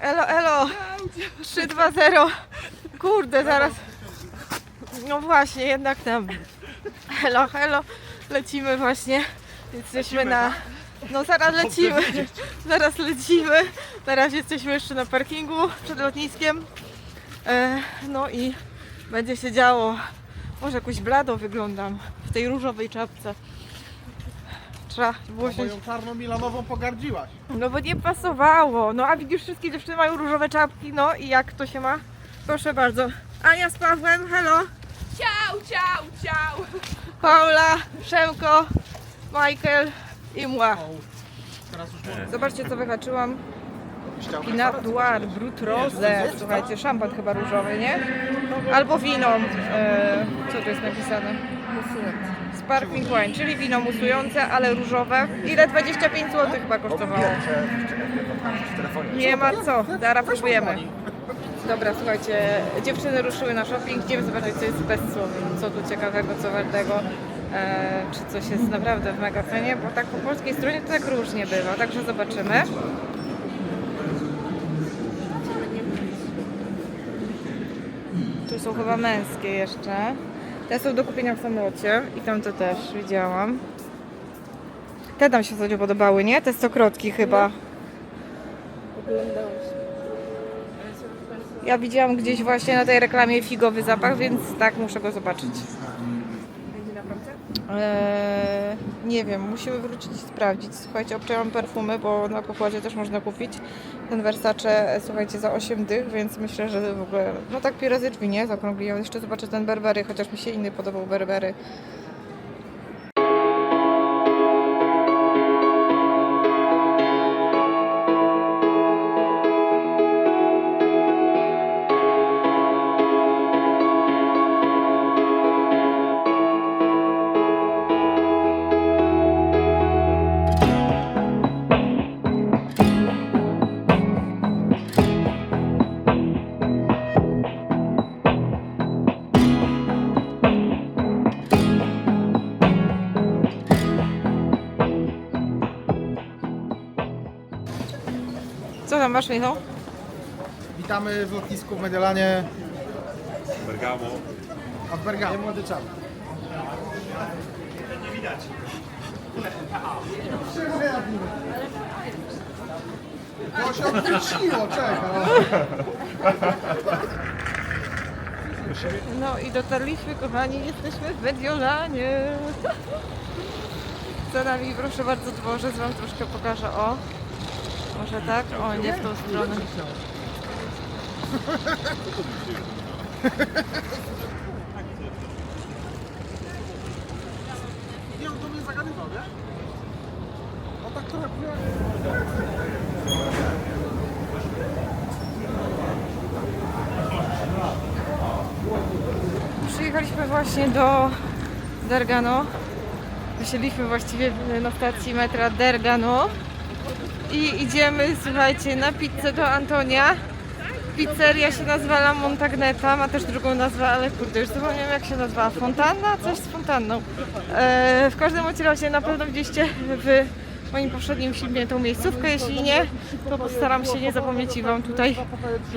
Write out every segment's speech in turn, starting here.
Elo, elo! 3, 2, 0. Kurde, zaraz. No właśnie, jednak tam. Helo, helo. Lecimy właśnie. Jesteśmy na. No zaraz lecimy. Zaraz lecimy. Na razie jesteśmy jeszcze na parkingu przed lotniskiem. E, no i będzie się działo. Może jakoś blado wyglądam w tej różowej czapce. Trzeba było się Moją czarną milanową pogardziłaś. no bo nie pasowało. No a widzisz, wszystkie dziewczyny mają różowe czapki. No i jak to się ma? Proszę bardzo. Ania z Pawłem, hello. Ciao, ciao, ciao! Paula, Przemko, Michael i Mła. Teraz już mogę. Zobaczcie co wyhaczyłam. Pinat Noir, Brut Rose. Słuchajcie, szampan chyba różowy, nie? Albo wino. E, co tu jest napisane? Sparkling wine, czyli wino musujące, ale różowe. Ile? 25 zł chyba kosztowało. Nie ma co, zaraz próbujemy. Dobra, słuchajcie, dziewczyny ruszyły na shopping, idziemy zobaczyć co jest bez słów, co tu ciekawego, co wartego, e, czy coś jest naprawdę w mega cenie, bo tak po polskiej stronie to tak różnie bywa, także zobaczymy. Są chyba męskie jeszcze. Te są do kupienia w samolocie i tam to też widziałam. Te tam się sobie podobały, nie? Te stokrotki chyba. Ja widziałam gdzieś właśnie na tej reklamie figowy zapach, więc tak, muszę go zobaczyć. Eee, nie wiem, musimy wrócić i sprawdzić. Słuchajcie, obczaiłam perfumy, bo na pokładzie też można kupić. Ten Versace, e, słuchajcie, za 8 dych, więc myślę, że w ogóle, no tak pierazy drzwi, nie? Zaokrągliłem. Jeszcze zobaczę ten Burberry, chociaż mi się inny podobał Burberry. Masz, Michał? Witamy w lotnisku w Mediolanie, Bergamo. a w Bergamo. młody czap. To się odwróciło, czekaj. No i dotarliśmy, kochani, jesteśmy w Mediolanie. Za nami, proszę bardzo, dworzec, wam troszkę pokażę, o. Może tak? O, nie w tą stronę. Nie, on to mnie zagadywał, nie? No tak trochę... Przyjechaliśmy właśnie do Dergano. Wysiedliśmy właściwie na stacji metra Dergano. I idziemy, słuchajcie, na pizzę do Antonia. Pizzeria się nazywa La Montagneta, ma też drugą nazwę, ale kurde, już zapomniałam jak się nazywa. Fontanna? Coś z fontanną. E, w każdym razie na pewno widzieliście w moim poprzednim filmie tą miejscówkę. Jeśli nie, to postaram się nie zapomnieć i Wam tutaj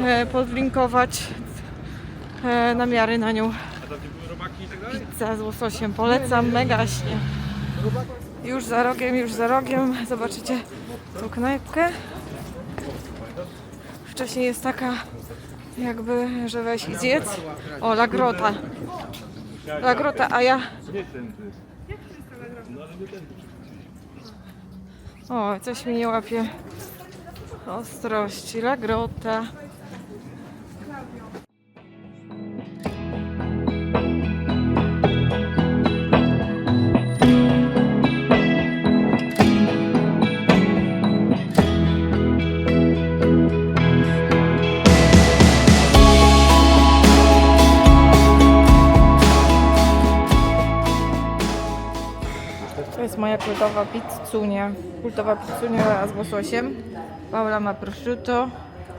e, podlinkować e, namiary na nią. Pizza z łososiem, polecam, mega śnie. Już za rogiem, już za rogiem, zobaczycie tą knajpkę. Wcześniej jest taka jakby, że weź i zjedz. O, La Grota. La Grota, a ja... O, coś mi nie łapie ostrości. La moja kultowa pizzunia. Kultowa pizzunia z łososiem. Paula ma prosciutto.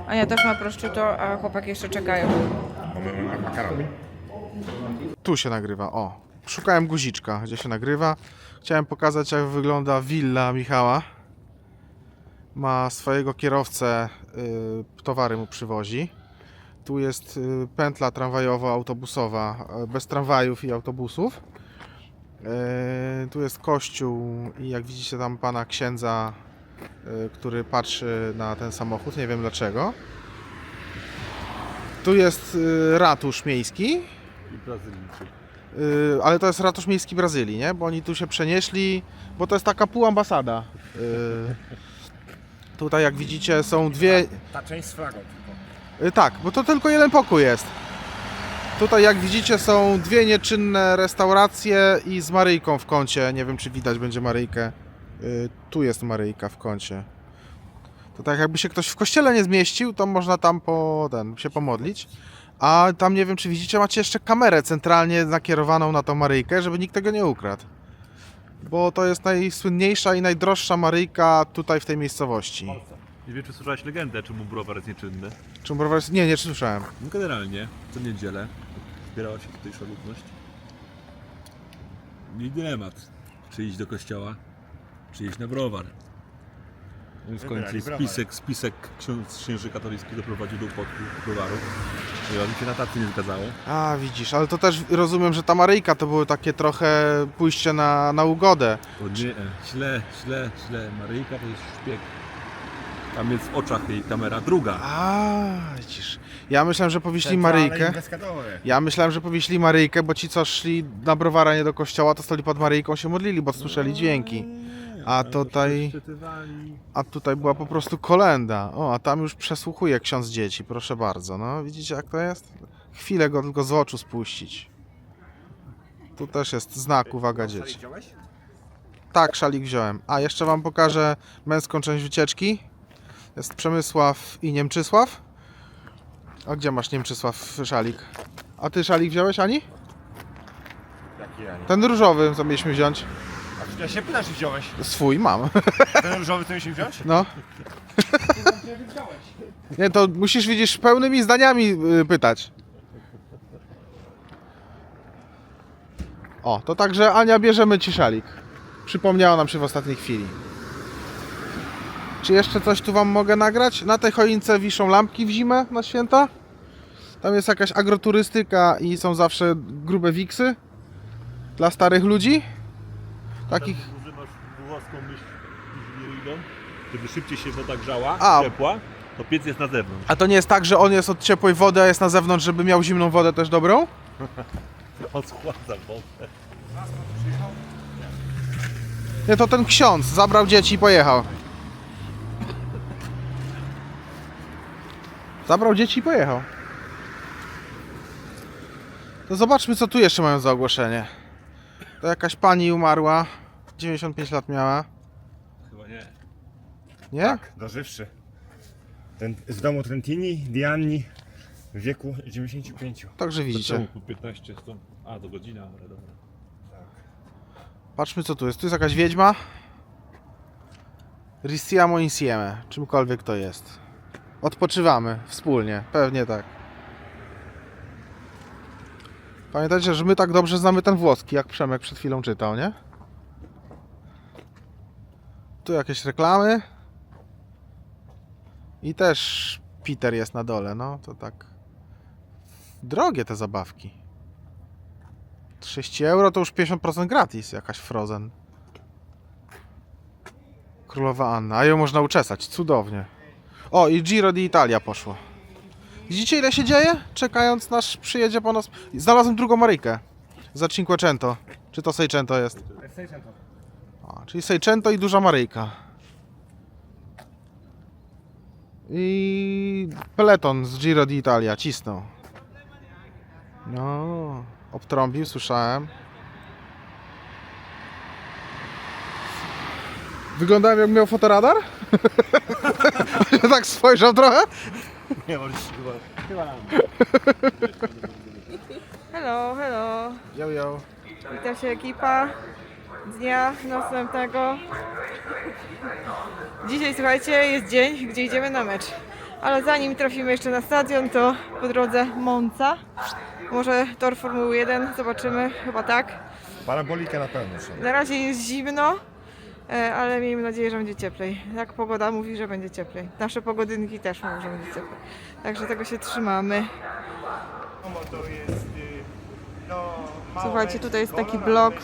Ania też ma prosciutto, a chłopaki jeszcze czekają. Mamy makaron. Tu się nagrywa, o. Szukałem guziczka, gdzie się nagrywa. Chciałem pokazać, jak wygląda willa Michała. Ma swojego kierowcę, y, towary mu przywozi. Tu jest y, pętla tramwajowo-autobusowa, y, bez tramwajów i autobusów. Y, tu jest kościół i jak widzicie tam pana księdza, y, który patrzy na ten samochód, nie wiem dlaczego. Tu jest y, ratusz miejski, I Brazylijczyk. ale to jest ratusz miejski Brazylii, nie? Bo oni tu się przenieśli, bo to jest taka półambasada. Tutaj jak widzicie są dwie, Ta część z flagą tylko. Tak, bo to tylko jeden pokój jest. Tutaj jak widzicie są dwie nieczynne restauracje i z Maryjką w kącie. Nie wiem czy widać będzie Maryjkę. Y, Tu jest Maryjka w kącie. To tak jakby się ktoś w kościele nie zmieścił, to można tam po, ten, się pomodlić. A tam nie wiem czy widzicie, macie jeszcze kamerę centralnie nakierowaną na tą Maryjkę, żeby nikt tego nie ukradł. Bo to jest najsłynniejsza i najdroższa Maryjka tutaj w tej miejscowości. Nie wiem, czy słyszałeś legendę, czemu browar jest nieczynny. Czy browar jest... Nie, nie słyszałem. No generalnie, co niedzielę zbierała się tutejsza ludność. I dylemat, czy iść do kościoła, czy iść na browar. No i w końcu spisek, spisek ksiądz, księży katolicki doprowadził do upadku browaru. I on się na tacy nie zgadzało. A, widzisz, ale to też rozumiem, że ta Maryjka to były takie trochę pójście na, na ugodę. O nie, źle, źle, źle. Maryjka to jest szpieg. Tam jest w oczach jej kamera druga. A, widzisz. Ja myślałem, że powieśli Centrale Maryjkę. Ja myślałem, że powieśli Maryjkę, bo ci, co szli na browara nie do kościoła, to stali pod Maryjką, się modlili, bo słyszeli dźwięki. A tutaj-. A tutaj była po prostu kolenda. O, a tam już przesłuchuje ksiądz dzieci, proszę bardzo. No, widzicie jak to jest? Chwilę go tylko z oczu spuścić. Tu też jest znak, uwaga dzieci. Tak, szalik wziąłem. A jeszcze wam pokażę męską część wycieczki. Jest Przemysław i Niemczysław. A gdzie masz Niemczysław szalik? A ty szalik wziąłeś, Ani? Jaki ja nie. Ten różowy, co mieliśmy wziąć. A ja się pytasz, czy wziąłeś. Swój mam. Ten różowy, co mieliśmy wziąć? No. Nie, to musisz, widzisz, pełnymi zdaniami y, pytać. O, to także Ania, bierzemy ci szalik. Przypomniała nam się w ostatniej chwili. Czy jeszcze coś tu wam mogę nagrać? Na tej choince wiszą lampki w zimę na święta. Tam jest jakaś agroturystyka i są zawsze grube wiksy dla starych ludzi. Takich używasz włoską myśl inżynieryjną, żeby szybciej się woda grzała, A. ciepła, to piec jest na zewnątrz. A to nie jest tak, że on jest od ciepłej wody, a jest na zewnątrz, żeby miał zimną wodę też dobrą? On schładza wodę. Nie, to ten ksiądz zabrał dzieci i pojechał. Zabrał dzieci i pojechał. To zobaczmy, co tu jeszcze mają za ogłoszenie. To jakaś pani umarła. 95 lat miała. Chyba nie. Nie? Dożywszy. Ten z domu Trentini, Dianni w wieku 95. Także widzicie. po 15 stąd? A, do godzina, ale dobra. Patrzmy, co tu jest. Tu jest jakaś wiedźma. Ristiamo insieme. Czymkolwiek to jest. Odpoczywamy wspólnie. Pewnie tak. Pamiętajcie, że my tak dobrze znamy ten włoski, jak Przemek przed chwilą czytał, nie? Tu jakieś reklamy. I też Peter jest na dole, no to tak. Drogie te zabawki. 30 euro to już 50% gratis, jakaś Frozen. Królowa Anna, a ją można uczesać, cudownie. O, i Giro d'Italia poszło. Widzicie ile się dzieje? Czekając, nasz przyjedzie po nas. Znalazłem drugą Maryjkę. Za Cinquecento. Czy to Seicento jest? O, czyli Seicento i duża Maryjka. I peleton z Giro d'Italia cisnął. No, obtrąbił, słyszałem. Wyglądałem jak miał fotoradar? tak spojrzał trochę? Nie, on chyba... Chyba Hello, hello. Yo, yo. Witam się ekipa dnia następnego. Dzisiaj słuchajcie, jest dzień, gdzie idziemy na mecz. Ale zanim trafimy jeszcze na stadion, to po drodze Monza. Może tor Formuły 1, zobaczymy, chyba tak. Parabolikę na pewno są. Na razie jest zimno, ale miejmy nadzieję, że będzie cieplej. Jak pogoda mówi, że będzie cieplej. Nasze pogodynki też mówią, że będzie cieplej. Także tego się trzymamy. Słuchajcie, tutaj jest taki blok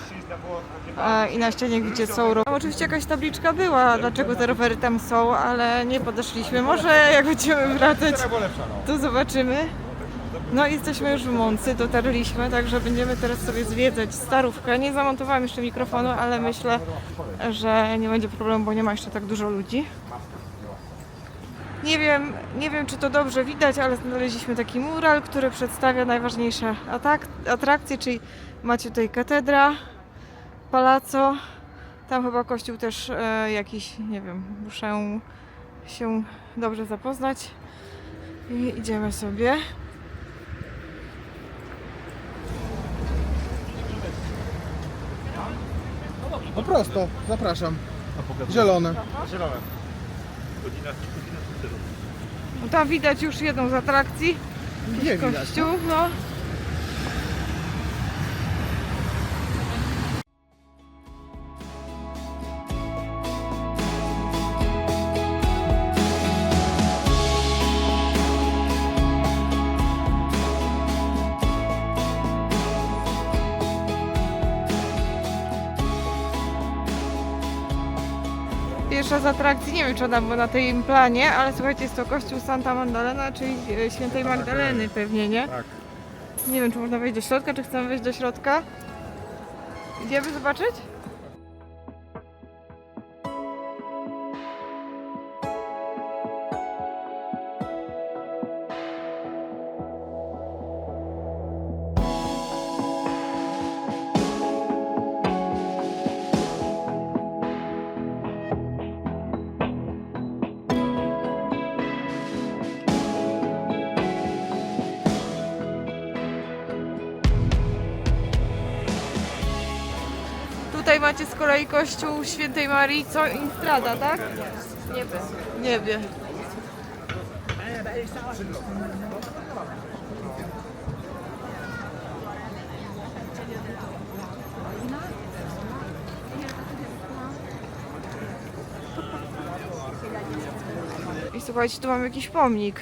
e, i na ścianie gdzie są rowery. Oczywiście jakaś tabliczka była, dlaczego te rowery tam są, ale nie podeszliśmy. Może jak będziemy wracać, to zobaczymy. No jesteśmy już w Moncy, dotarliśmy, także będziemy teraz sobie zwiedzać starówkę. Nie zamontowałam jeszcze mikrofonu, ale myślę, że nie będzie problemu, bo nie ma jeszcze tak dużo ludzi. Nie wiem, nie wiem czy to dobrze widać, ale znaleźliśmy taki mural, który przedstawia najważniejsze atrakcje, czyli macie tutaj katedra, palazzo, tam chyba kościół też e, jakiś, nie wiem, muszę się dobrze zapoznać. I idziemy sobie. No prosto, zapraszam. Zielone. Zielone. No tam widać już jedną z atrakcji. Nie widać. Kościół, no. Atrakcji, nie wiem czy ona była na tym planie, ale słuchajcie, jest to kościół Santa Magdalena, czyli e, świętej Magdaleny pewnie, nie? Tak. Nie wiem, czy można wejść do środka, czy chcemy wejść do środka. Idziemy zobaczyć? Tutaj macie z kolei kościół świętej Marii, co Instrada, tak? Niebie. Niebie. I słuchajcie, tu mam jakiś pomnik.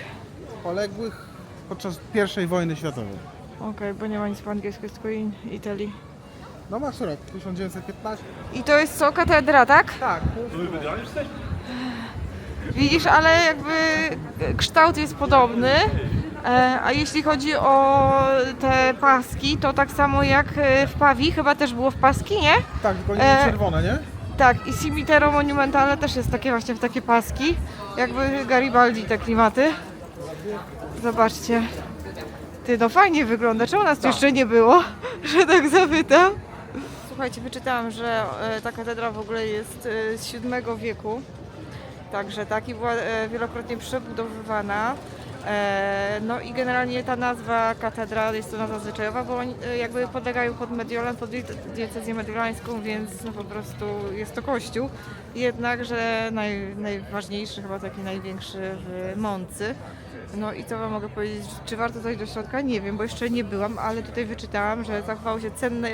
Poległych podczas I wojny światowej. Okej, bo nie ma nic po angielsku, jest tylko in Italii. No masz rok, 1915. I to jest co? Katedra, tak? Tak. Widzisz, ale jakby kształt jest podobny. E, A jeśli chodzi o te paski, to tak samo jak e, w Pawi, chyba też było w paski, nie? Tak, tylko nie E, czerwone, nie? Tak, i Cimitero Monumentale też jest takie właśnie w takie paski. Jakby Garibaldi te klimaty. Zobaczcie. Ty, no fajnie wygląda. Czemu nas tu jeszcze nie było? Że tak zapytam. Słuchajcie, wyczytałam, że e, ta katedra w ogóle jest e, z VII wieku. Także tak i była e, wielokrotnie przebudowywana. E, No i generalnie ta nazwa katedra jest to nazwa zwyczajowa, bo oni e, jakby podlegają pod Mediolan, pod diecezję mediolańską, więc no po prostu jest to kościół. Jednakże naj, najważniejszy, chyba taki największy w Moncy. No i co wam mogę powiedzieć, czy warto zajść do środka? Nie wiem, bo jeszcze nie byłam, ale tutaj wyczytałam, że zachowały się cenne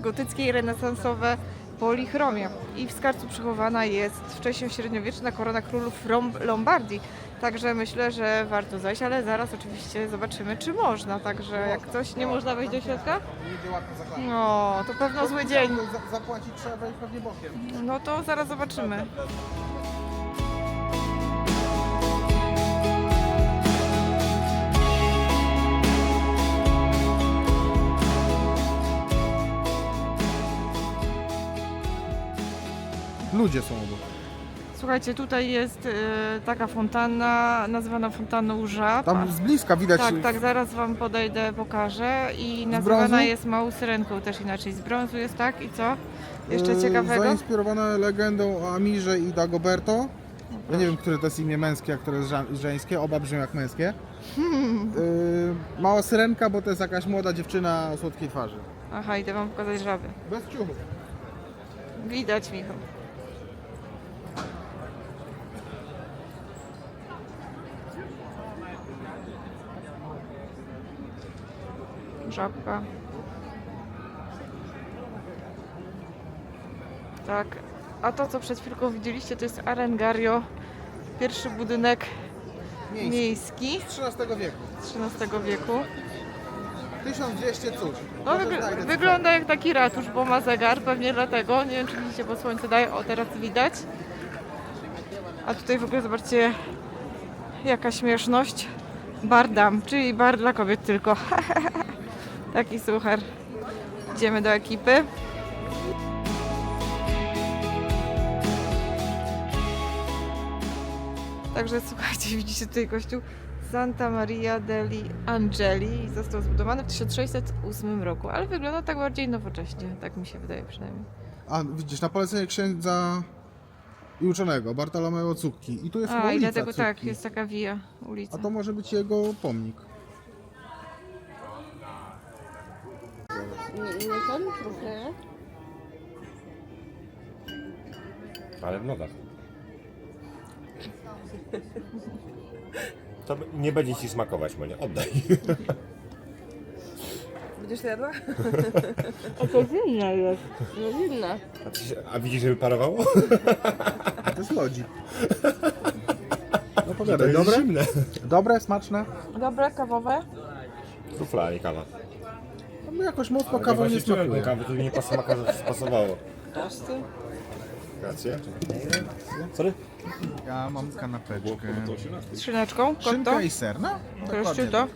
gotyckie i renesansowe polichromia. I w skarbcu przechowana jest wcześniośredniowieczna korona królów Lombardii. Także myślę, że warto zajść, ale zaraz oczywiście zobaczymy, czy można. Także jak coś nie można wejść do środka, ładnie no to pewno zły dzień. Zapłacić trzeba wejść pewnie bokiem. No to zaraz zobaczymy. Ludzie są obok. Słuchajcie, tutaj jest e, taka fontanna, nazywana fontanną żab. Tam z bliska widać Tak, tak, zaraz wam podejdę, pokażę. I nazywana brązu? jest małą syrenką też inaczej. Z brązu jest tak i co? Jeszcze Yy, ciekawego? Zainspirowane legendą o Amirze i Dagoberto. Ja nie wiem, które to jest imię męskie, a które jest ża- żeńskie. Oba brzmią jak męskie. Yy, mała syrenka, bo to jest jakaś młoda dziewczyna o słodkiej twarzy. Aha, idę wam pokazać żaby. Bez ciuchów. Widać, Michał. Żabka. Tak. A to, co przed chwilką widzieliście, to jest Arengario. Pierwszy budynek miejski Z XIII wieku. z XIII wieku. 1200 cóż. No, wygl- wygląda jak taki ratusz, bo ma zegar, pewnie dlatego. Nie wiem, czy widzicie, bo słońce daje. O, teraz widać. A tutaj w ogóle zobaczcie, jaka śmieszność. Bardam, czyli bar dla kobiet tylko. Taki suchar. Idziemy do ekipy. Także słuchajcie, widzicie tutaj kościół Santa Maria degli Angeli. Został zbudowany w 1608 roku, ale wygląda tak bardziej nowocześnie, tak mi się wydaje przynajmniej. A widzisz, na polecenie księdza i uczonego Bartolomeo Cukki. I tu jest chyba A, i ulica dlatego tak, Cukki. jest taka via, ulica. A to może być jego pomnik. Ale w nogach. To b- nie będzie ci smakować, Monia. Oddaj. Będziesz to jadła? A to zimna jest. No zimna. A, ty się- a widzisz, żeby parowało? A to jest lodzi. No jest dobre? zimne. Dobre, smaczne? Dobre, kawowe? Trufla, a nie kawa. No jakoś mocno kawą nie smakuje. Kawę, to nie pas- smaka spasowało. Tosty. Rację? Sorry? Ja mam kanapeczkę. Z szyneczką, kotto. Szynka i ser, no? Też to.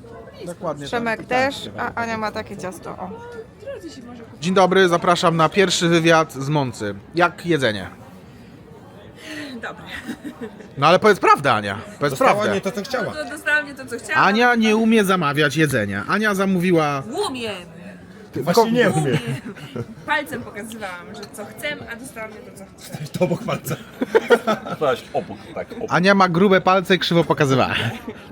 Dokładnie. Przemek tak. też, a Ania ma takie ciasto. O. Dzień dobry, zapraszam na pierwszy wywiad z Moncy. Jak jedzenie? Dobre. No ale powiedz prawdę, Ania. Powiedz Dostała prawdę. nie to, co chciała. To dostałam nie to, co chciałam. Ania nie umie zamawiać jedzenia. Ania zamówiła... Umiem. Właśnie nie umie. Umiem. Palcem pokazywałam, że co chcę, a dostałam nie to, co chcę. To obok palca. Zaś obok, tak, obok. Ania ma grube palce i krzywo pokazywała.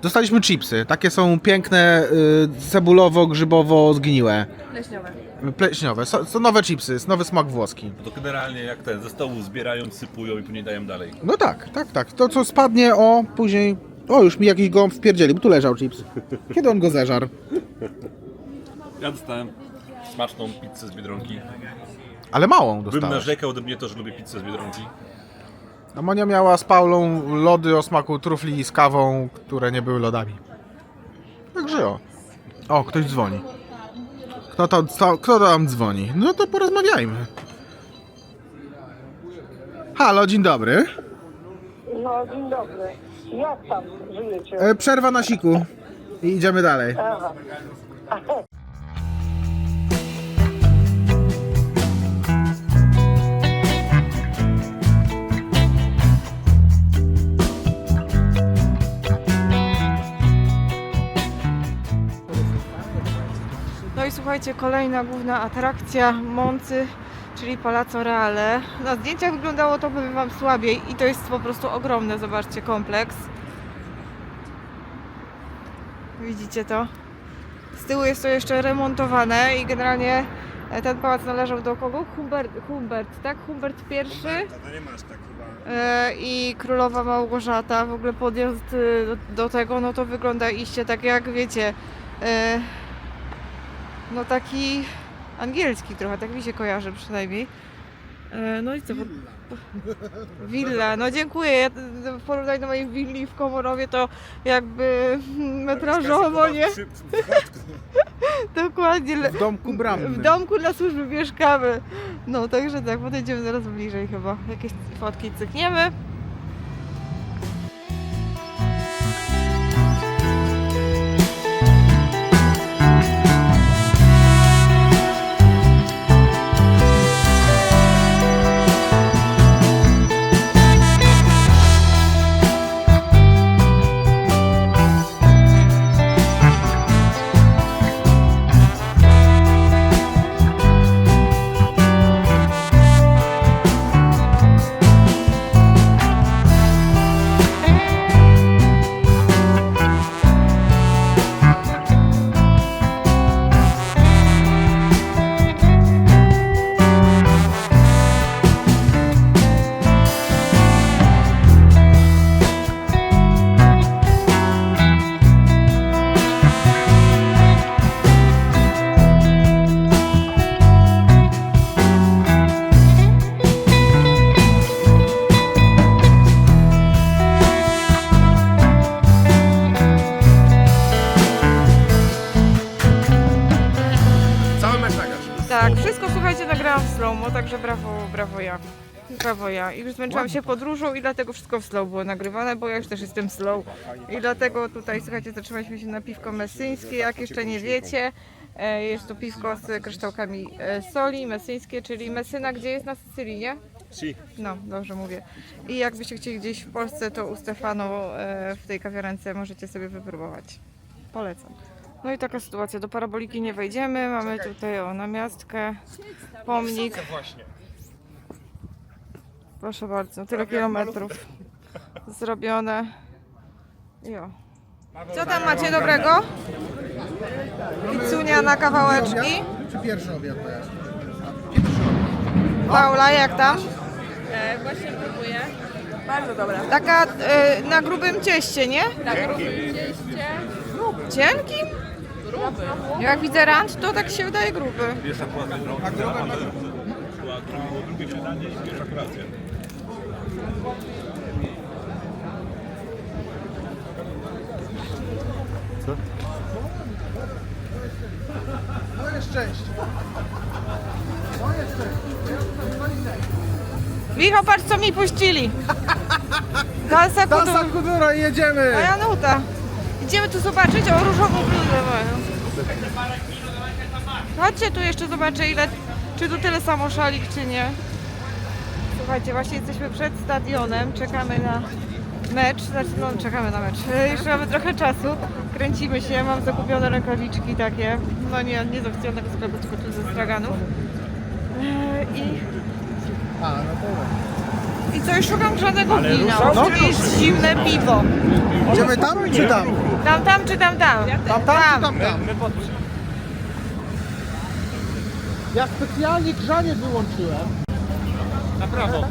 Dostaliśmy chipsy. Takie są piękne, y, cebulowo-grzybowo zgniłe. Leśniowe. Pleśniowe. Są, są nowe chipsy, jest nowy smak włoski. To generalnie jak ten, ze stołu zbierają, sypują i później dają dalej. No tak, tak, tak. To co spadnie, o, później... O, już mi jakiś gołąb wpierdzieli, bo tu leżał chips. Kiedy on go zeżarł? Ja dostałem smaczną pizzę z Biedronki. Ale małą Bym dostałeś. narzekał, gdybym nie to, że lubię pizzę z Biedronki. A Monia miała z Paulą lody o smaku trufli z kawą, które nie były lodami. Także o. O, ktoś dzwoni. Kto, to, co, kto tam dzwoni? No to porozmawiajmy. Halo, dzień dobry. No, dzień dobry. Jak tam żyjecie? E, przerwa na siku. I idziemy dalej. Aha. słuchajcie, kolejna główna atrakcja Moncy, czyli Palazzo Reale. Na zdjęciach wyglądało to, powiem Wam, słabiej i to jest po prostu ogromne, zobaczcie, kompleks. Widzicie to? Z tyłu jest to jeszcze remontowane i generalnie e, ten pałac należał do kogo? Humbert, Humbert tak? Humbert I To nie masz tak chyba. e, i królowa Małgorzata. W ogóle podjazd e, do, tego, no to wygląda iście tak jak wiecie, no taki angielski trochę, tak mi się kojarzy przynajmniej. E, No i co? Willa, no dziękuję. Ja, w porównaniu do mojej willi w Komorowie to jakby metrażowo, nie? Przy, Dokładnie. le- W domku bramnym. W domku dla służby mieszkamy. No także tak, podejdziemy zaraz bliżej chyba. Jakieś fotki cykniemy. Brawo ja. Ja. I już zmęczyłam się podróżą i dlatego wszystko w slow było nagrywane, bo ja już też jestem slow. I dlatego tutaj, słuchajcie, zatrzymaliśmy się na piwko messyńskie, jak jeszcze nie wiecie. e, Jest to piwko z kryształkami e, soli, messyńskie, czyli Messyna, gdzie jest na Sycylii, nie? Si. No, dobrze mówię. I jakbyście chcieli gdzieś w Polsce, to u Stefano e, w tej kawiarence możecie sobie wypróbować. Polecam. No i taka sytuacja. Do paraboliki nie wejdziemy. Mamy tutaj o namiastkę, pomnik. Proszę bardzo, tyle kilometrów zrobione. Jo. Co tam macie dobrego? Pizzunia na kawałeczki. Czy pierwszy obiad to jest? Paula, jak tam? E, właśnie próbuję. Bardzo dobra. Taka e, na grubym cieście, nie? Na grubym cieście. Cienkim? Gruby. Jak widzę rant, to tak się wydaje gruby. Pierwsza była drugie śniadanie i pierwsza kolacja. Moje szczęście. Michał, patrz co mi puścili. Dansa kutu. Kudura i jedziemy! Moja nuta. Idziemy tu zobaczyć o różową bluzę moją. Chodźcie tu jeszcze zobaczę ile, czy tu tyle samo szalik, czy nie. Słuchajcie, właśnie jesteśmy przed stadionem, czekamy na mecz, znaczy no czekamy na mecz. E, Jeszcze mamy trochę czasu, kręcimy się, mam zakupione rękawiczki takie, no nie, nie z oficjalnego sklepu, tylko tu ze straganów. E, I A, no to I co, już szukam grzanego wina, no. jest zimne piwo. Idziemy tam czy tam? Tam, tam czy tam, tam? Tam, tam, czy tam, tam? Ja specjalnie grzanie wyłączyłem. Na prawo.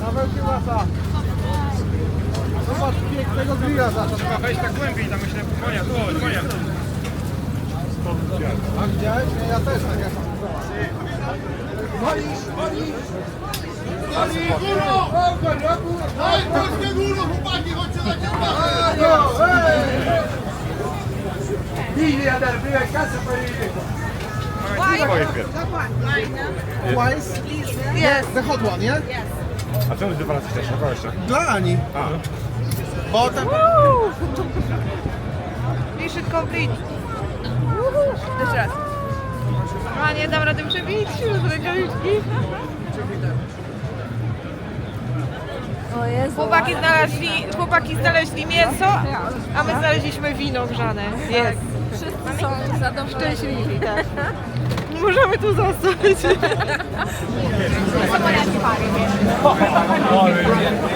Nawet chyba za. Zobacz pięknego grilla za to. Trzeba wejść tak głębiej, tam myślę, moja, tu, moja. A widziałeś? Nie, ja też tak jak Wolisz, wolisz! Twoje pierwsze. Twice? Yes. The hot one, nie? A czemu ty też? Na jeszcze? Dla Ani. A. Potem... Mission complete. Jeszcze raz. A nie dam rady przebić z rękawiczki. Chłopaki znaleźli, chłopaki znaleźli mięso, a my znaleźliśmy wino grzane. Jest. Wszyscy są zadowoleni. Szczęśliwi, tak. możemy tu zostać.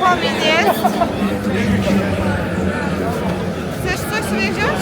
Pomin jest. Chcesz coś sobie wziąć?